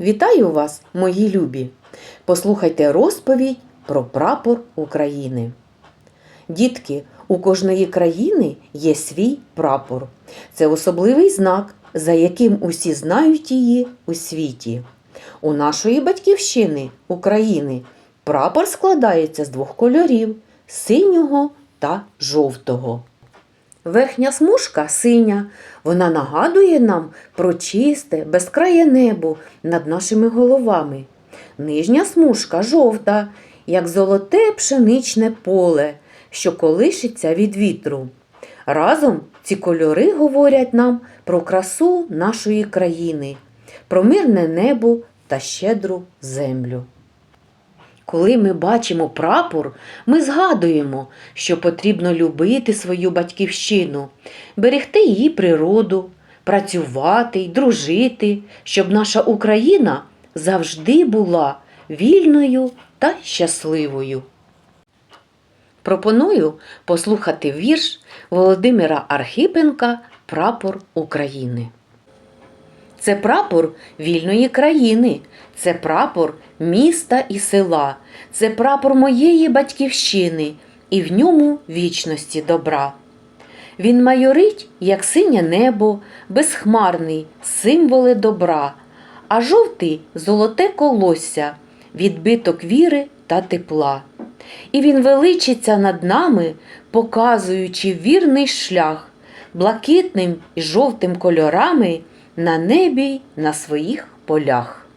Вітаю вас, мої любі! Послухайте розповідь про прапор України. Дітки, у кожної країни є свій прапор. Це особливий знак, за яким усі знають її у світі. У нашої батьківщини України прапор складається з двох кольорів синього та жовтого. Верхня смужка синя, вона нагадує нам про чисте, безкрає небо над нашими головами. Нижня смужка жовта, як золоте пшеничне поле, що колишиться від вітру. Разом ці кольори говорять нам про красу нашої країни, про мирне небо та щедру землю. Коли ми бачимо прапор, ми згадуємо, що потрібно любити свою батьківщину, берегти її природу, працювати й дружити, щоб наша Україна завжди була вільною та щасливою. Пропоную послухати вірш Володимира Архипенка Прапор України. Це прапор вільної країни, це прапор міста і села, це прапор моєї батьківщини і в ньому вічності добра. Він майорить, як синє небо, безхмарний, символи добра, а жовтий золоте колосся, відбиток віри та тепла. І він величиться над нами, показуючи вірний шлях, блакитним і жовтим кольорами на небі й на своїх полях.